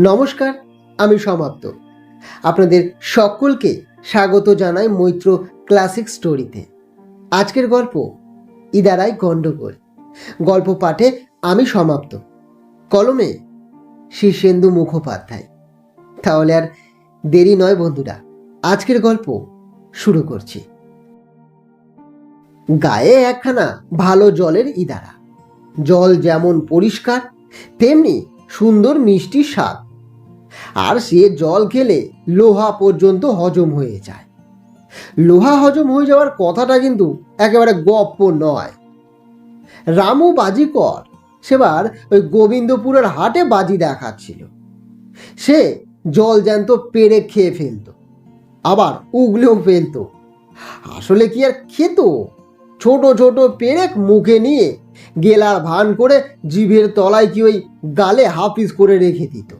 নমস্কার, আমি সমাপ্ত। আপনাদের সকলকে স্বাগত জানাই মৈত্র ক্লাসিক স্টোরিতে। আজকের গল্প, ইদারাই গণ্ডগোল। গল্প পাঠে আমি সমাপ্ত। কলমে শীর্ষেন্দু মুখোপাধ্যায়। তাহলে আর দেরি নয় বন্ধুরা, আজকের গল্প শুরু করছি। গায়ে একখানা ভালো জলের ইদারা। জল যেমন পরিষ্কার, তেমনি সুন্দর মিষ্টি স্বাদ। আর সে জল খেলে লোহা পর্যন্ত হজম হয়ে যায়। লোহা হজম হয়ে যাওয়ার কথাটা কিন্তু একেবারে গপ্প নয়। রামু বাজিকর সেবার ওই গোবিন্দপুরের হাটে বাজি দেখাচ্ছিল। সে জল জ্যান্ত পেড়ে খেয়ে ফেলতো, আবার উগলেও ফেলতো। আসলে কি আর খেত? ছোট ছোট পেরেক মুখে নিয়ে গেলার ভান করে জিভের তলায় কি ওই গালে হাফিজ করে রেখে দিত।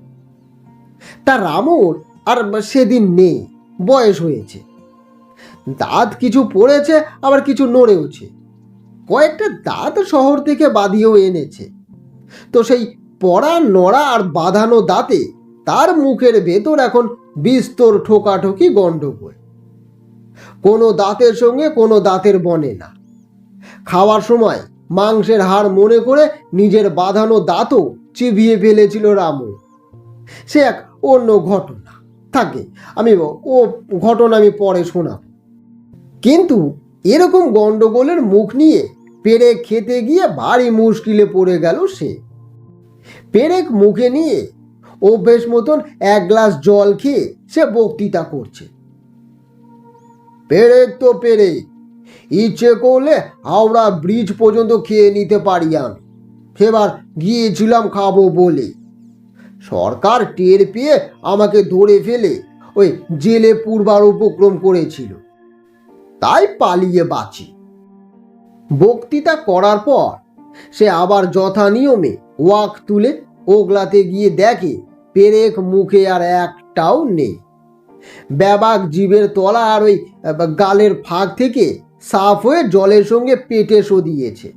তা রামুর আর সেদিন নেই, বয়স হয়েছে। দাঁত কিছু পড়েছে, আবার কিছু নড়েওছে। কয়েকটা দাঁত শহর থেকে বাঁধিয়েও এনেছে। তো সেই পড়া, নড়া আর বাঁধানো দাঁতে তার মুখের ভেতর এখন বিস্তর ঠোকাঠোকি গণ্ডগোল। কোনো দাঁতের সঙ্গে কোনো দাঁতের বনে না। খাওয়ার সময় মাংসের হাড় মনে করে নিজের বাঁধানো দাঁতও চিবিয়ে ফেলেছিল রামু। সে এক অন্য ঘটনা। থাকে। আমি ও ঘটনা আমি পরে শোনাব। কিন্তু এরকম গন্ডগোলের মুখ নিয়ে পেরেক খেতে গিয়ে ভারী মুশকিলে পড়ে গেল সে। পেরেক মুখে নিয়ে অভ্যেস মতন এক গ্লাস জল খেয়ে সে বক্তৃতা করছে। পেরেক তো পেরেক, ইচ্ছে করলে হাওড়া ব্রিজ পর্যন্ত খেয়ে নিতে পারি আমি। সেবার গিয়েছিলাম খাব বলে। সরকার টের পেয়ে আমাকে ধরে ফেলে, ওই জেলে পূর্বার উপক্রম করেছিল। তাই পালিয়ে বাঁচি। বক্তৃতা করার পর সে আবার যথা নিয়মে ওয়াক তুলে ওগলাতে গিয়ে দেখে, পেরেক মুখে আর একটাও নেই। ব্যাবাক জীবের তলা আর ওই গালের ফাঁক থেকে সাফ হয়ে জলের সঙ্গে পেটে দিয়েছে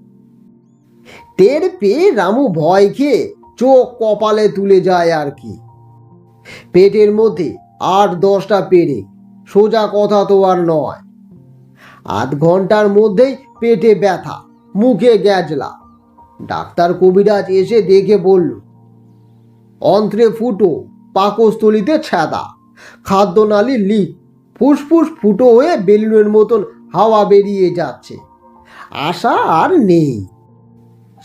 টের পেয়ে রামু ভয় খেয়ে চোখ কপালে তুলে যায় আর কি। পেটের মধ্যে আট দশটা পেরে সোজা কথা তো আর নয়। আধ ঘণ্টার মধ্যেই পেটে ব্যথা, মুখে গ্যাজলা। ডাক্তার কবিরাজ এসে দেখে বলল, অন্ত্রে ফুটো, পাকস্থলিতে ছ্যাদা, খাদ্যনালী লিক, ফুসফুস ফুটো হয়ে বেলুনের মতন হাওয়া বেরিয়ে যাচ্ছে। আশা আর নেই।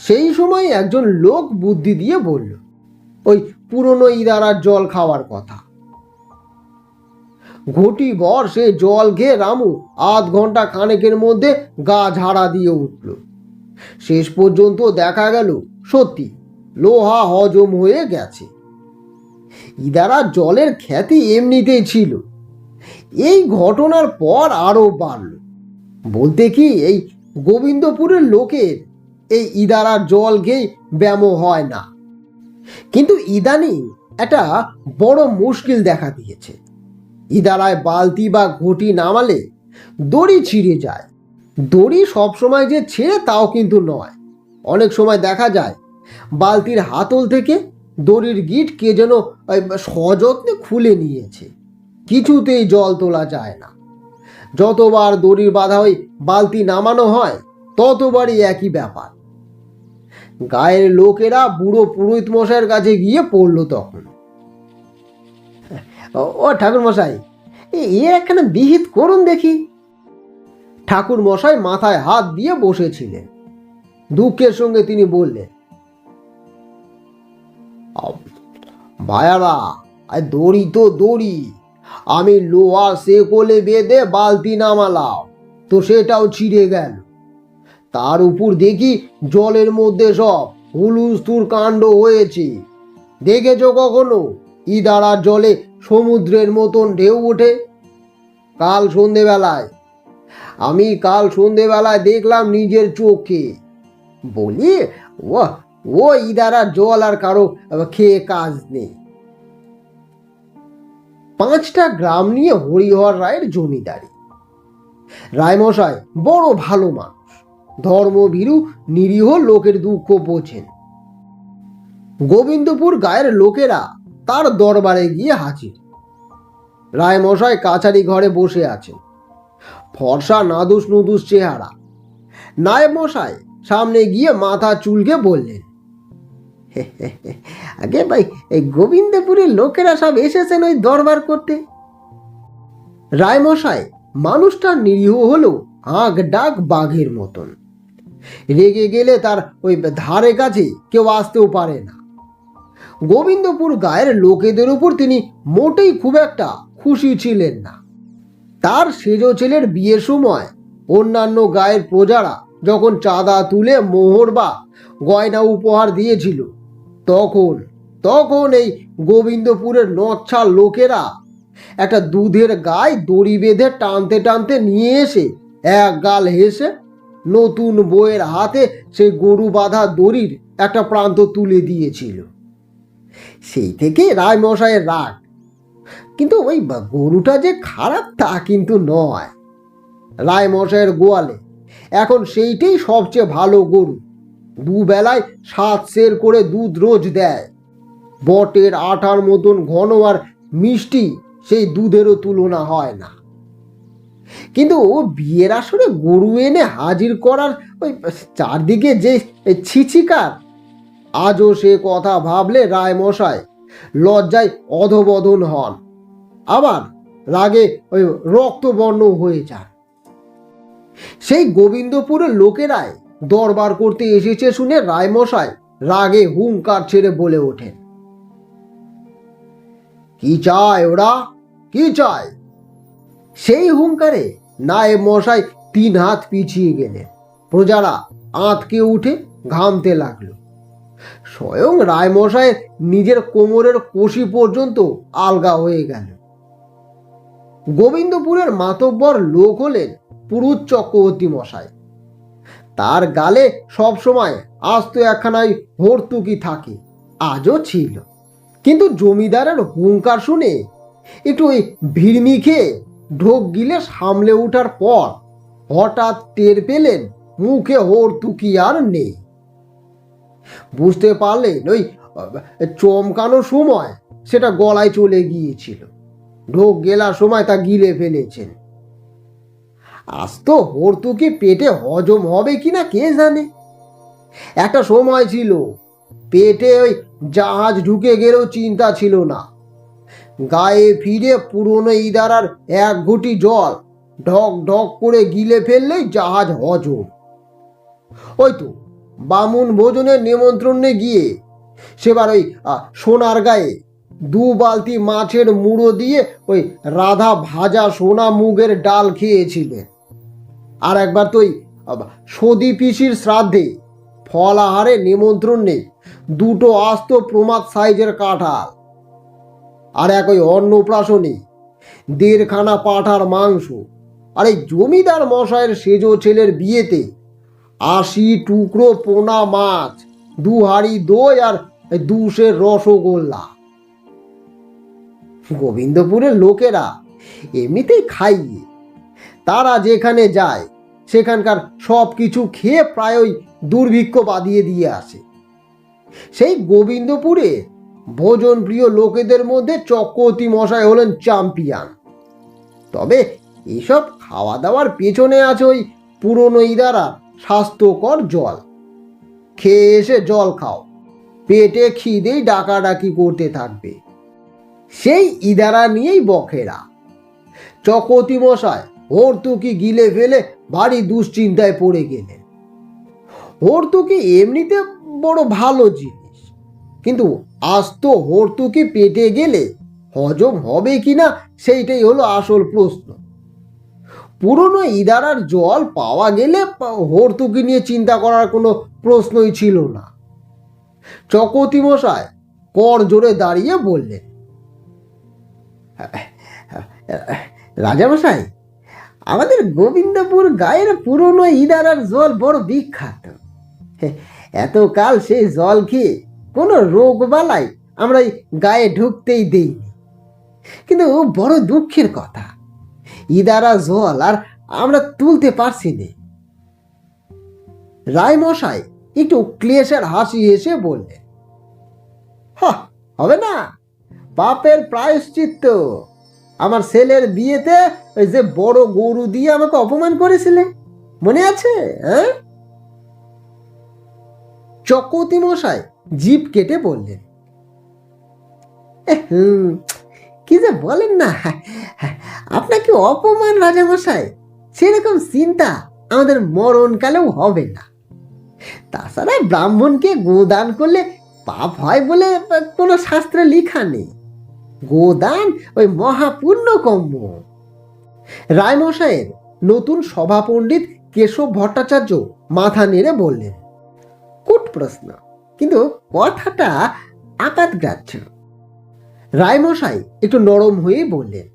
সেই সময় একজন লোক বুদ্ধি দিয়ে বলল, ওই পুরনো ইদারার জল খাওয়ার কথা। ঘটি বর সে জল খেয়ে রামু আধ ঘণ্টা খানেকের মধ্যে গা ঝাড়া দিয়ে উঠল। শেষ পর্যন্ত দেখা গেল, সত্যি লোহা হজম হয়ে গেছে। ইদারা জলের খ্যাতি এমনিতেই ছিল। এই ঘটনার পর আরও বাড়ল। বলতে কি, এই গোবিন্দপুরের লোকের এই ইদারার জল খেয়ে ব্যায়ামও হয় না। কিন্তু ইদানিং একটা বড় মুশকিল দেখা দিয়েছে। ইদারায় বালতি বা ঘটি নামালে দড়ি ছিঁড়ে যায়। দড়ি সবসময় যে ছেড়ে তাও কিন্তু নয়। অনেক সময় দেখা যায়, বালতির হাতল থেকে দড়ির গিট কে যেন সযত্নে খুলে নিয়েছে। কিছুতেই জল তোলা যায় না। যতবার দড়ির বাধা ওই বালতি নামানো হয় ততবারই একই ব্যাপার। গায়ের লোকেরা বুড়ো পুরোহিত মশাইয়ের কাছে গিয়ে পড়ল তখন। ও- ঠাকুর মশাই, এ একখানে বিহিত করুন দেখি। ঠাকুর মশাই মাথায় হাত দিয়ে বসেছিলেন। দুঃখের সঙ্গে তিনি বললেন ভায়ারা দড়ি তো দড়ি, আমি লোহা সে কোলে বেঁধে বালতি নামালাম, তো সেটাও ছিঁড়ে গেল। তার উপর দেখি জলের মধ্যে সব হুলুস্তুর কাণ্ড হয়েছে। দেখেছ কখনো? ইদারার জলে সমুদ্রের মতন ঢেউ ওঠে। কাল সন্ধেবেলায়। আমি কাল সন্ধেবেলায় দেখলাম নিজের চোখে। বলি ও ও ইদারার জল আর কারও খেয়ে কাজ নেই। পাঁচটা গ্রাম নিয়ে হরিহর রায়ের জমিদারি। রায়মশাই বড় ভালো মানুষ। ধর্মভীরু নিরীহ লোকের দুঃখ বোঝেন। গোবিন্দপুর গায়ের লোকেরা তার দরবারে গিয়ে হাজির। রায়মশাই কাছারি ঘরে বসে আছেন। ফর্সা নাদুস নুদুস চেহারা। নায়েব মশাই সামনে গিয়ে মাথা চুলকে বললেন আগে ভাই, এই গোবিন্দপুরের লোকেরা সব এসেছেন ওই দরবার করতে? রায়মশাই মানুষটা নিরীহ হলেও আঁক ডাক বাঘের মতন। রেগে গেলে তার ওই ধারে কাছে কেউ আসতেও পারে না। গোবিন্দপুর গায়ের লোকেদের উপর তিনি মোটেই খুব একটা খুশি ছিলেন না। তার সেজ ছেলের বিয়ের সময় অন্যান্য গায়ের প্রজারা যখন চাঁদা তুলে মোহর বা গয়না উপহার দিয়েছিল, তখন তখন এই গোবিন্দপুরের নচ্ছার লোকেরা একটা দুধের গায়ে দড়ি বেঁধে টানতে টানতে নিয়ে এসে এক গাল হেসে নতুন বইয়ের হাতে সেই গরু বাঁধা দড়ির একটা প্রান্ত তুলে দিয়েছিল। সেই থেকে রায়মশাইয়ের রাগ। কিন্তু ওই গরুটা যে খারাপ তা কিন্তু নয়। রায়মশাইয়ের গোয়ালে এখন সেইটাই সবচেয়ে ভালো গরু। দুবেলায় সাত সের করে দুধ রোজ দেয়। বটের আটার মতন ঘন আর মিষ্টি সেই দুধেরও তুলনা হয় না। কিন্তু বিয়ের আসরে গরু এনে হাজির করার ওই চারদিকে যে ছিছিকার আজও সে কথা ভাবলে রায়মশাই লজ্জায় অধবদন হন। আবার রাগে ওই রক্তবর্ণ হয়ে যান সেই গোবিন্দপুরের লোকেরাই দরবার করতে এসেছে শুনে রায়মশাই রাগে হুঙ্কার ছেড়ে বলে ওঠেন। কি চায় ওরা? কি চায়? সেই হুঙ্কারে নায়েব মশাই তিন হাত পিছিয়ে গেলেন। প্রজারা আঁতকে উঠে ঘামতে লাগল। স্বয়ং রায়মশাইয়ের নিজের কোমরের কষি পর্যন্ত আলগা হয়ে গেল। গোবিন্দপুরের মাতব্বর লোক হলেন পুরুষ চক্রবর্তী মশাই তার গালে সব সময় আস্ত একখানাই ভর্তুকি থাকে, আজও ছিল। কিন্তু জমিদারের হুঙ্কার শুনে একটু ওই ভিড়মি খেয়ে ঢোক গিলে সামলে ওঠার পর হঠাৎ টের পেলেন মুখে হর্তুকি আর নেই। বুঝতে পারলেন ওই আহ, চমকানোর সময় সেটা গলায় চলে গিয়েছিল। ঢোক গেলার সময় তা গিলে ফেলেছেন। আজ তো হর্তুকি পেটে হজম হবে কিনা কে জানে? একটা সময় ছিল পেটে ওই জাহাজ ঢুকে গেলেও চিন্তা ছিল না। গায়ে ফিরে পুরনো ইদারার এক ঘুটি জল, ঢক ঢক করে গিলে ফেললেই জাহাজ হজম। ওই তো, বামুন ভোজনের নিমন্ত্রণে গিয়ে, সেবার ওই সোনার গায়ে দু বালতি মাছের মুড়ো দিয়ে ওই রাধা ভাজা সোনা মুগের ডাল খেয়েছিলেন আর একবার তো ওই সতী পিসির শ্রাদ্ধে ফল আহারে নিমন্ত্রণ নেই, দুটো আস্ত প্রমাদ সাইজের কাঁঠাল। আর এক ওই অন্নপ্রাশনে দেড়খানা পাঠার মাংস। আর এই জমিদার মশাইয়ের সেজো ছেলের বিয়েতে আশি টুকরো পোনা মাছ, দু হাড়ি দই আর দুশের রসগোল্লা। গোবিন্দপুরের লোকেরা এমনিতেই খাইয়ে। তারা যেখানে যায়, সেখানকার সব কিছু খেয়ে প্রায়ই দুর্ভিক্ষ বাঁধিয়ে দিয়ে আসে। সেই গোবিন্দপুরে ভোজন প্রিয় লোকেদের মধ্যে চক্রবর্তী মশাই হলেন চ্যাম্পিয়ন তবে এসব খাওয়া দাওয়ার পেছনে আছে ওই পুরনো ইদারা স্বাস্থ্যকর জল। খেয়ে এসে জল খাও। পেটে খিদেই ডাকাডাকি করতে থাকবে। সেই ইদারা নিয়েই বখেরা। চকতি মশাই হর্তুকি গিলে ফেলে ভারী দুশ্চিন্তায় পড়ে গেলেন। হর্তুকি এমনিতে বড় ভালো জিনিস। কিন্তু আস্ত হর্তুকি পেটে গেলে হজম হবে কি না সেইটাই হলো আসল প্রশ্ন। পুরনো ইদারার জল পাওয়া গেলে হর্তুকি নিয়ে চিন্তা করার কোনো প্রশ্নই ছিল না। চকতি মশাই কর জোরে দাঁড়িয়ে বললেন রাজামশাই আমাদের গোবিন্দপুর গায়ের পুরনো ইদারার জল বড় বিখ্যাত। এতকাল সেই জল খেয়ে কোনো রোগ বালাই আমরা গায়ে ঢুকতেই দেইনি কিন্তু বড় দুঃখের কথা ইদারা জল আর আমরা তুলতে পারছি না। রায়মশাই একটু ক্লেশের হাসি এসে বললেন "হা, হবে না। পাপের প্রায়শ্চিত্ত। আমার ছেলের বিয়েতে ওই যে বড় গরু দিয়ে আমাকে অপমান করেছিলে মনে আছে হ্যাঁ? চকৌতি মশাই জিপ কেটে বললেন কি যে বলেন না আপনাকে অপমান রাজামশাই? সেরকম চিন্তা আমাদের মরণকালেও হবে না। তাছাড়া ব্রাহ্মণকে গোদান করলে পাপ হয় বলে কোনো শাস্ত্রে লেখা নেই। গোদান ওই মহাপুণ্য কম্য রায়মশাইয়ের নতুন সভা পণ্ডিত কেশব ভট্টাচার্য মাথা নেড়ে বললেন, কুট প্রশ্ন কিন্তু কথাটা আঘাতগ্রাহ্য রায়মশাই একটু নরম হয়ে বললেন,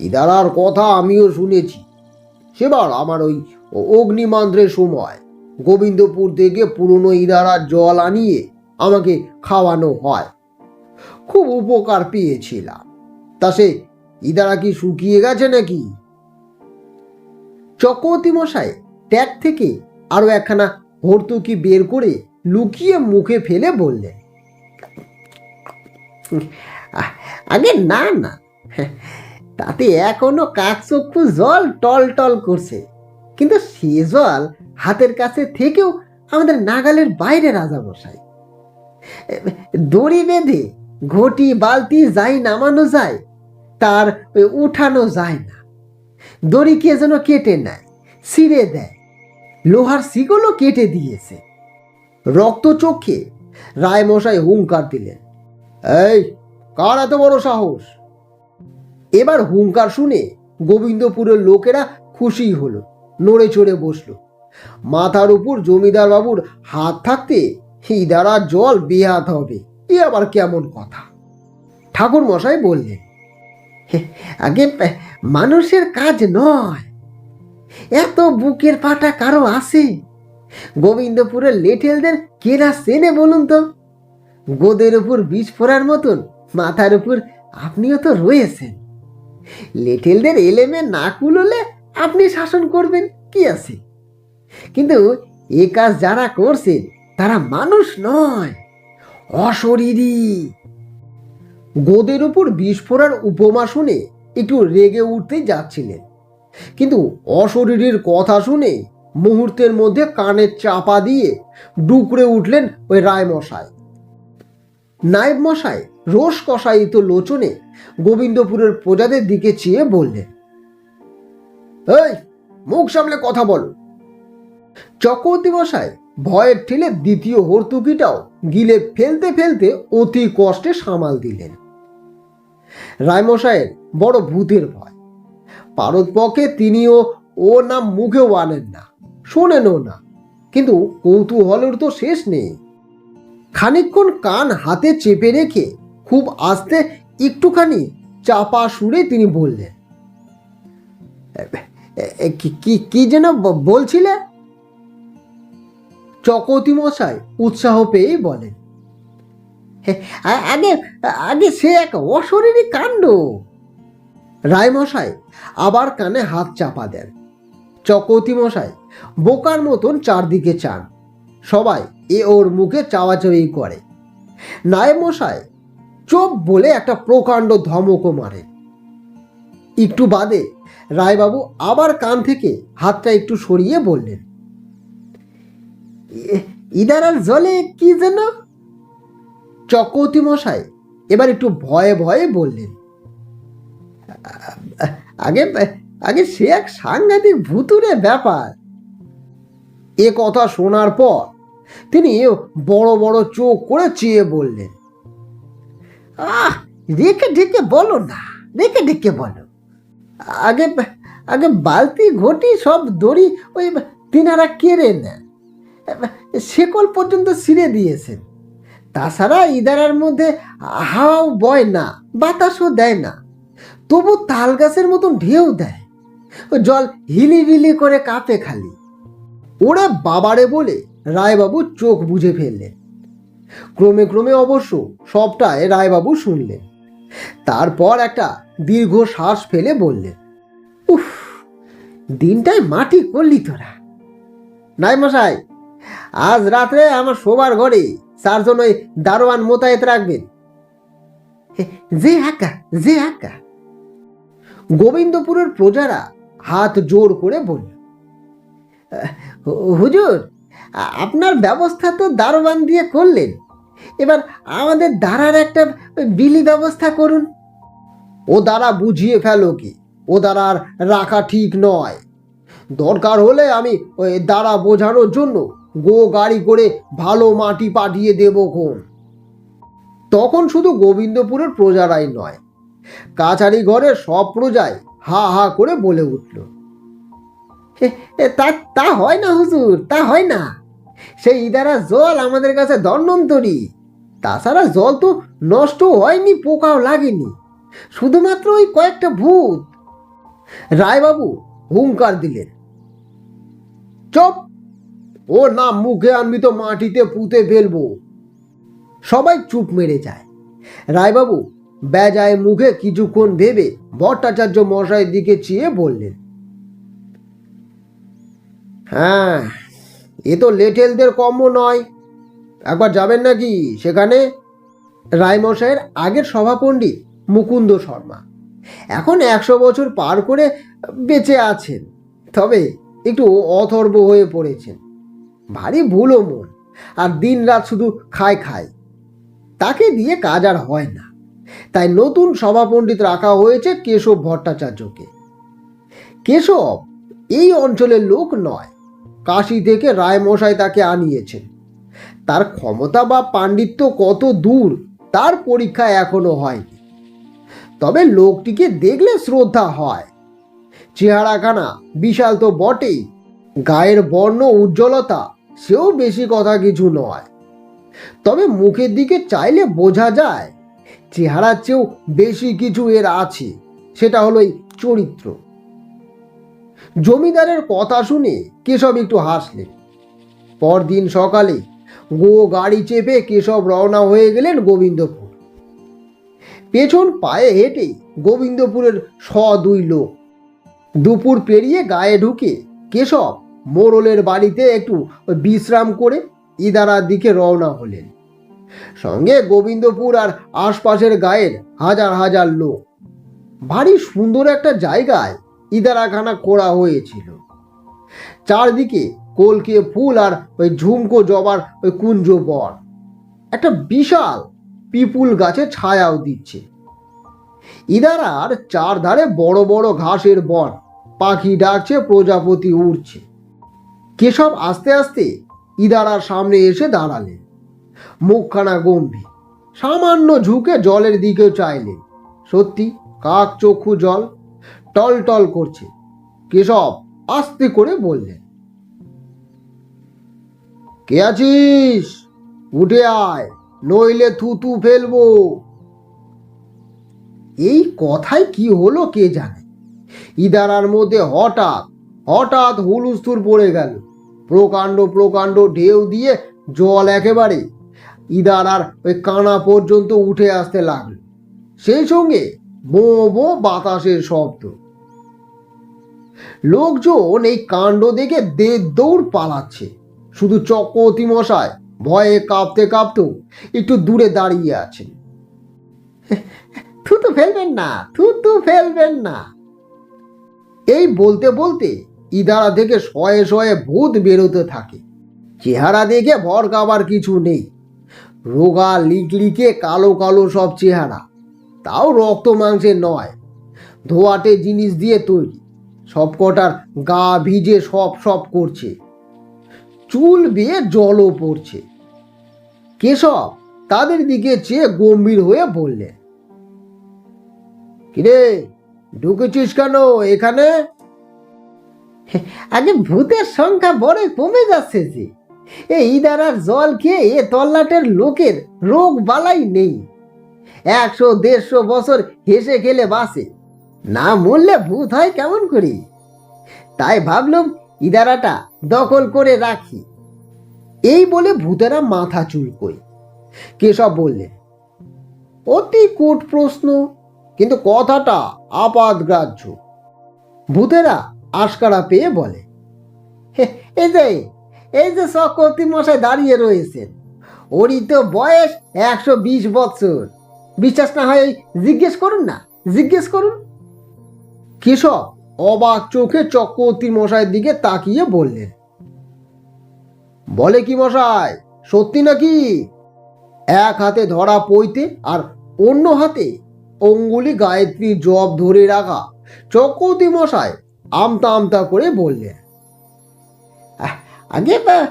ইদারার কথা আমিও শুনেছি। সেবার আমার ওই অগ্নিমান্ত্রের সময় গোবিন্দপুর থেকে পুরনো ইদারার জল আনিয়ে আমাকে খাওয়ানো হয়। খুব উপকার পেয়েছিলাম। তা সে ইদারা কি শুকিয়ে গেছে নাকি? চক্রবর্তী মশাই ট্যাগ থেকে আরও একখানা হর্তুকি বের করে লুকিয়ে মুখে ফেলে বললেন আগে না না। তাতে এখনও কাকচক্ষু জল টল টল করছে। কিন্তু সে জল হাতের কাছে থেকেও আমাদের নাগালের বাইরে রাজামশাই। দড়ি বেঁধে ঘটি বালতি যাই নামানো যায়, তার উঠানো যায় না। দড়ি কে যেন কেটে নেয়, ছিঁড়ে দেয়। লোহার শিকলও কেটে দিয়েছে। রক্ত চোখে রায়মশাই হুঙ্কার দিলেন এই কার এত বড় সাহস? এবার হুঙ্কার শুনে গোবিন্দপুরের লোকেরা খুশি হলো নড়ে চড়ে বসল। মাথার উপর জমিদার বাবুর হাত থাকতে হিদারা জল বেহাত হবে এ আবার কেমন কথা? ঠাকুর মশাই বললেন "হে, আগে মানুষের কাজ নয় এত বুকের পাটা কারও আছে? গোবিন্দপুরের লেঠেলদের কেনা সেনে বলুন তো? গোদের উপর বীজ ফোড়ার মতন, মাথার উপর আপনিও তো রয়েছেন। লেটেলদের এলেমে না কুলোলে আপনি শাসন করবেন কি আছে? কিন্তু এ কাজ যারা করছেন তারা মানুষ নয়, অশরীরী। গোদের উপর বিষ উপমা শুনে একটু রেগে উঠতে যাচ্ছিলেন। কিন্তু অশরীরীর কথা শুনে মুহূর্তের মধ্যে কানের চাপা দিয়ে ডুকরে উঠলেন ওই রায়মশাই। নায়েব মশাই রোষ কষায়িত লোচনে গোবিন্দপুরের প্রজাদের দিকে চেয়ে বললেন, এই, মুখ সামলে কথা বলো। চক্রবর্তী মশাই ভয়ের ঠেলে দ্বিতীয় হর্তুকিটাও গিলে ফেলতে ফেলতে অতি কষ্টে সামাল দিলেন। রায়মশাইয়ের বড় ভূতের ভয়। পারতপক্ষে তিনিও ও নাম মুখেও আনেন না শোনেনও না। কিন্তু কৌতূহলের তো শেষ নেই। খানিকক্ষণ কান হাতে চেপে রেখে খুব আস্তে একটুখানি চাপা সুরে তিনি বললেন "এ- এ- কি- কি যেন বলছিলে? চকতি মশাই উৎসাহ পেয়েই বলেন "হে, আ- আগে আগে সে এক অশরীরী কাণ্ড। রায়মশাই আবার কানে হাত চাপা দেন। চকৌতি মশাই বোকার মতন চারদিকে চান। সবাই এ ওর মুখে চাওয়াচাওয়ি করে। নায়েব মশাই চোপ বলে একটা প্রকাণ্ড ধমকও মারে। একটু বাদে রায়বাবু আবার কান থেকে হাতটা একটু সরিয়ে বললেন, "এ- ইদারার জলে কি যেন? চকৌতি মশাই এবার একটু ভয়ে ভয়ে বললেন "আ- আগে আগে সে এক সাংঘাতিক ভুতুরে ব্যাপার। এ কথা শোনার পর তিনি বড় বড় চোখ করে চেয়ে বললেন, আহ, রেখে ঢেকে বলো না, রেখে ঢেকে বলো। আগে আগে বালতি, ঘটি, সব দড়ি ওই তিনারা কেড়ে নেন। শেকল পর্যন্ত ছিঁড়ে দিয়েছেন। তাছাড়া ইদারার মধ্যে হাওয়াও বয় না, বাতাসও দেয় না। তবু তাল গাছের মতন ঢেউ দেয়। জল হিলিবিলি করে কাঁপে খালি। ওরা বাবারে বলে রায়বাবু চোখ বুঝে ফেললেন। ক্রমে ক্রমে অবশ্য সবটাই রায়বাবু শুনলেন। তারপর একটা দীর্ঘ শ্বাস ফেলে বললেন, উফ, দিনটাই মাটি করলি তোরা। নাই মশাই, আজ রাত্রে আমার শোবার ঘরে চারজন ওই দারোয়ান মোতায়েত রাখবেন। যে একা যে একা। গোবিন্দপুরের প্রজারা হাত জোর করে বলল হুজুর, আপনার ব্যবস্থা তো দারোয়ান দিয়ে করলেন। এবার আমাদের দ্বারার একটা বিলি ব্যবস্থা করুন। ও দ্বারা বুঝিয়ে ফেলো কি, ও দ্বারা আর রাখা ঠিক নয়। দরকার হলে আমি ওই দ্বারা বোঝানোর জন্য গো গাড়ি করে ভালো মাটি পাঠিয়ে দেবো কোন তখন শুধু গোবিন্দপুরের প্রজারাই নয় কাছারি ঘরের সব প্রজাই হা হা করে বলে উঠল। তা তা হয় না হুজুর, তা হয় না। সেই ইদারা জল আমাদের কাছে দণ্ডন্তরি তাছাড়া জল তো নষ্ট হয়নি, পোকাও লাগেনি। শুধুমাত্র ওই কয়েকটা ভূত। রায়বাবু হুঙ্কার দিলেন। চপ ও না মুখে আনবি তো মাটিতে পুঁতে ফেলব। সবাই চুপ মেরে যায়। রায়বাবু বেজায় মুখে কিছুক্ষণ ভেবে ভট্টাচার্য মশাইয়ের দিকে চেয়ে বললেন হ্যাঁ এ তো লেটেলদের কম্য নয়। একবার যাবেন নাকি সেখানে? রায়মশাইয়ের আগের সভাপণ্ডিত মুকুন্দ শর্মা। এখন একশো বছর পার করে বেঁচে আছেন, তবে একটু অথর্ব হয়ে পড়েছেন। ভারী ভুলো মন, আর দিন রাত শুধু খায় খায়। তাকে দিয়ে কাজ আর হয় না। তাই নতুন সভাপণ্ডিত রাখা হয়েছে কেশব ভট্টাচার্যকে। কেশব এই অঞ্চলের লোক নয়। কাশি থেকে রায়মশাই তাকে আনিয়েছেন। তার ক্ষমতা বা পাণ্ডিত্য কত দূর, তার পরীক্ষা এখনও হয়নি। তবে লোকটিকে দেখলে শ্রদ্ধা হয়। চেহারাখানা বিশাল তো বটেই। গায়ের বর্ণ উজ্জ্বলতা, সেও বেশি কথা কিছু নয়। তবে মুখের দিকে চাইলে বোঝা যায় চেহারার চেয়েও বেশি কিছু এর আছে। সেটা হলো এই চরিত্র। জমিদারের কথা শুনে কেশব একটু হাসলেন পরদিন সকালে গো গাড়ি চেপে কেশব রওনা হয়ে গেলেন গোবিন্দপুর। পেছন পায়ে হেঁটে গোবিন্দপুরের স দুই লোক। দুপুর পেরিয়ে গায়ে ঢুকে কেশব মোড়লের বাড়িতে একটু বিশ্রাম করে ইদারার দিকে রওনা হলেন। সঙ্গে গোবিন্দপুর আর আশপাশের গায়ের হাজার হাজার লোক। ভারী সুন্দর একটা জায়গায় ইদারাখানা করা হয়েছিল। চারদিকে কলকে ফুল আর ওই ঝুমকো জবার ওই কুঞ্জ বন। একটা বিশাল পিপুল গাছে ছায়াও দিচ্ছে। ইদারার চারধারে বড় বড় ঘাসের বন। পাখি ডাকছে, প্রজাপতি উড়ছে। কেশব আস্তে আস্তে ইদারার সামনে এসে দাঁড়ালেন। মুখখানা গম্ভীর। সামান্য ঝুঁকে জলের দিকেও চাইলেন সত্যি, কাক চক্ষু জল টল টল করছে। কেশব আস্তে করে বললেন, কে আছিস? উঠে আয়, নইলে থুতু ফেলব। এই কথায় কি হলো কে জানে? ইদারার মধ্যে হঠাৎ হঠাৎ হুলুস্থুর পড়ে গেল। প্রকাণ্ড প্রকাণ্ড ঢেউ দিয়ে জল একেবারে ইদারার ওই কানা পর্যন্ত উঠে আসতে লাগল। সেই সঙ্গে বো বো বাতাসের শব্দ। লোকজন এই কাণ্ড দেখে দে দৌড় পালাচ্ছে। শুধু চক্রবর্তী মশায় ভয়ে কাঁপতে কাঁপতেও একটু দূরে দাঁড়িয়ে আছেন। থুতু ফেলবেন না থুতু ফেলবেন না। এই বলতে বলতে ইদারা থেকে শয়ে শয়ে ভূত বেরোতে থাকে। চেহারা দেখে ভর কাবার কিছু নেই। রোগা লিকলিকে কালো কালো সব চেহারা। তাও রক্ত মাংসের নয়। ধোয়াটে জিনিস দিয়ে তৈরি। সব কটার গা ভিজে সব সব করছে। চুল বেয়ে জলও পড়ছে। কেশব তাদের দিকে চেয়ে গম্ভীর হয়ে বললেন, কিরে, ঢুকেছিস কেন এখানে? আগে ভূতের সংখ্যা বড় কমে যাচ্ছে যে। এই ইদারার জল খেয়ে এ তল্লাটের লোকের রোগ বালাই নেই। একশো দেড়শো বছর হেসে খেলে বাসে না মরলে ভূত হয় কেমন করি? তাই ভাবলুম ইদারাটা দখল করে রাখি। এই বলে ভূতেরা মাথা চুলকোয়। কেশব বললেন অতি কূট প্রশ্ন কিন্তু কথাটা আপাত গ্রাহ্য ভূতেরা আশকারা পেয়ে বলে "হে, এই যে এই যে চক্রবর্তী মশাই দাঁড়িয়ে রয়েছেন ওরই তো বয়স একশো বিশ বছর। বিশ্বাস না হয় জিজ্ঞেস করুন না জিজ্ঞেস করুন। কেশব অবাক চোখে চক্রবর্তী মশাইয়ের দিকে তাকিয়ে বললেন বলে কি মশাই সত্যি নাকি? এক হাতে ধরা পইতে আর অন্য হাতে অঙ্গুলি গায়ত্রী জব ধরে রাখা চক্রবর্তী মশাই আমতা আমতা করে বললেন "আহ, আগে বা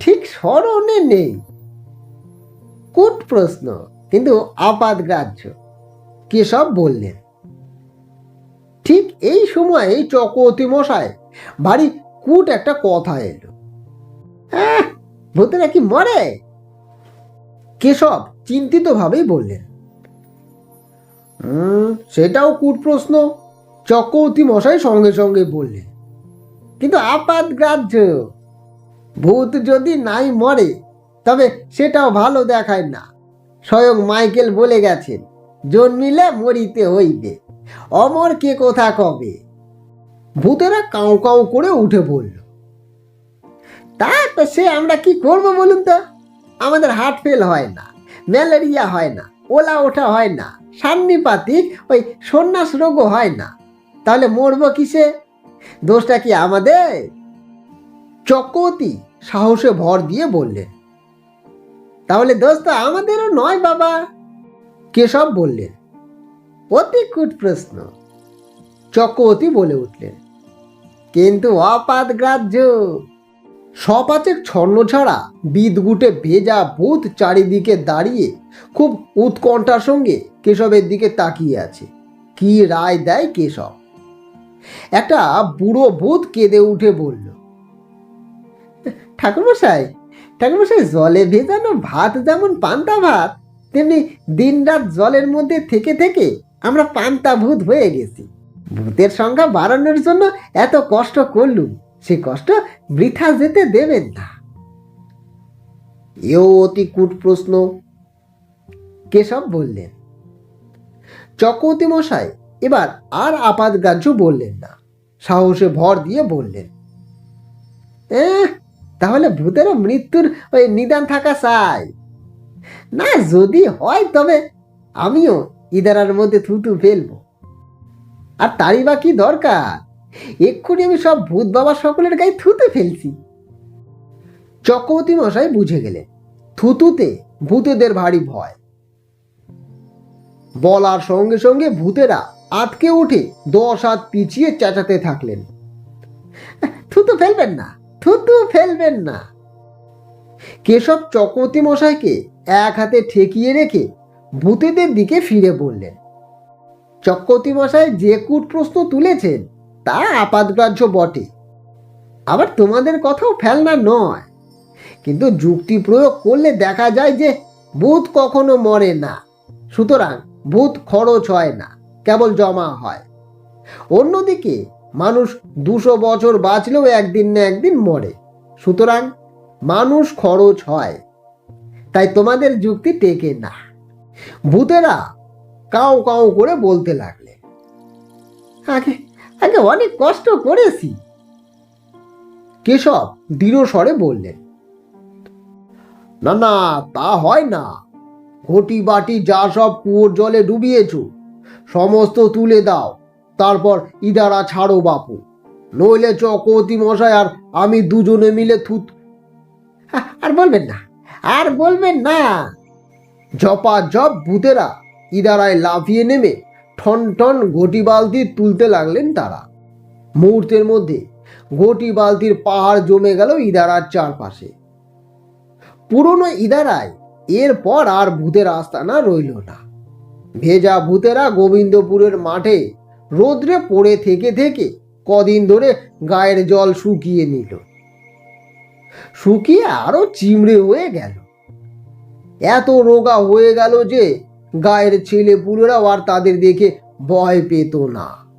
ঠিক স্মরণে নেই। কুট প্রশ্ন কিন্তু আপাত গ্রাহ্য। কেশব বললেন? ঠিক এই সময়ে চক্রবর্তী মশাই ভারী কুট একটা কথা এলো। আহ, ভূতেরা কি মরে? কেশব চিন্তিতভাবেই বললেন। "হুম, সেটাও কুট প্রশ্ন চক্রবর্তী মশাই সঙ্গে সঙ্গে বললেন। কিন্তু আপাত গ্রাহ্য। ভূত যদি নাই মরে, তবে সেটাও ভালো দেখায় না। স্বয়ং মাইকেল বলে গেছেন, জন্মিলে মরিতে হইবে। অমর কে কোথা কবে? ভূতেরা কাউ কাউ করে উঠে পড়ল। তা তো সে আমরা কি করব বলুন তো? আমাদের হার্ট ফেল হয় না, ম্যালেরিয়া হয় না, ওলা ওঠা হয় না, সান্নিপাতিক ওই সন্ন্যাস রোগও হয় না। তাহলে মরবো কিসে? দোষটা কি আমাদের? চক্রবর্তী সাহসে ভর দিয়ে বললেন তাহলে দোস্ত, আমাদেরও নয় বাবা? কেশব বললেন অতি কুট প্রশ্ন। চক্রবর্তী বলে উঠলেন, কিন্তু অপাত গ্রাহ্য, সপাচেক ছন্ন ছাড়া বিদগুটে ভেজা ভূত চারিদিকে দাঁড়িয়ে খুব উৎকণ্ঠার সঙ্গে কেশবের দিকে তাকিয়ে আছে। কি রায় দেয় কেশব? একটা বুড়ো ভূত কেঁদে উঠে বলল ঠাকুরমশাই ঠাকুরমশাই, জলে ভেজানো ভাত যেমন পান্তা ভাত, তেমনি দিনরাত জলের মধ্যে থেকে থেকে আমরা পান্তা ভূত হয়ে গেছি। ভূতের সংখ্যা বাড়ানোর জন্য এত কষ্ট করলুম, সে কষ্ট বৃথা যেতে দেবেন না। এও অতি কূট প্রশ্ন, কেশব বললেন। চক্রবর্তী মশাই, এবার আর আপাত গ্রাহ্য বললেন না, সাহসে ভর দিয়ে বললেন তাহলে ভূতেরও মৃত্যুর ওই নিদান থাকা চাই। না, যদি হয় তবে আমিও ইদারার মধ্যে থুতু ফেলব। আর তারই বা কি দরকার? এক্ষুনি আমি সব ভূত বাবা সকলের গায়ে থুতে ফেলছি। চক্রবর্তী মশাই বুঝে গেলেন, থুতুতে ভূতেদের ভারী ভয়। বলার সঙ্গে সঙ্গে ভূতেরা আটকে উঠে দশ হাত পিছিয়ে চেঁচাতে থাকলেন। থুতু ফেলবেন না। থুতু ফেলবেন না। কেশব চক্রবর্তী মশাইকে এক হাতে ঠেকিয়ে রেখে ভূতেদের দিকে ফিরে বললেন, চক্রবর্তী মশাই, যে কূট প্রশ্ন তুলেছেন তা আপাতগ্রাহ্য বটে। আবার তোমাদের কথাও ফেলনা নয়। কিন্তু যুক্তি প্রয়োগ করলে দেখা যায় যে ভূত কখনো মরে না। সুতরাং ভূত খরচ হয় না, কেবল জমা হয়। অন্যদিকে মানুষ দুশো বছর বাঁচলেও একদিন না একদিন মরে। সুতরাং মানুষ খরচ হয়। তাই তোমাদের যুক্তি টেকে না। ভূতেরা কাউ কাউ করে বলতে লাগলে। আগে আগে অনেক কষ্ট করেছি। কেশব দৃঢ় স্বরে বললেন, না না, তা হয় না। ঘটি বাটি যা সব কুয়োর জলে ডুবিয়েছ, সমস্ত তুলে দাও। তারপর, ইদারা ছাড়ো বাপু। নইলে চকতি মশাই আর আমি দুজনে মিলে থুত আর বলবেন না, আর বলবেন না। জপা জপ, ভূতেরা, ইদারায় লাফিয়ে নেমে ঠন ঠন ঘটি বালতি তুলতে লাগলেন তারা। মুহূর্তের মধ্যে ঘটি বালতির পাহাড় জমে গেল ইদারার চারপাশে। পুরনো ইদারায় এরপর আর ভূতের আস্তানা রইল না। ভেজা ভূতেরা গোবিন্দপুরের মাঠে রোদ্রে পড়ে থেকে থেকে কদিন ধরে গায়ের জল শুকিয়ে নিল। শুকিয়ে আরও চিমড়ে হয়ে গেল। এত রোগা হয়ে গেল যে গায়ের ছেলে পুলেরাও আর তাদের দেখে ভয় পেত না।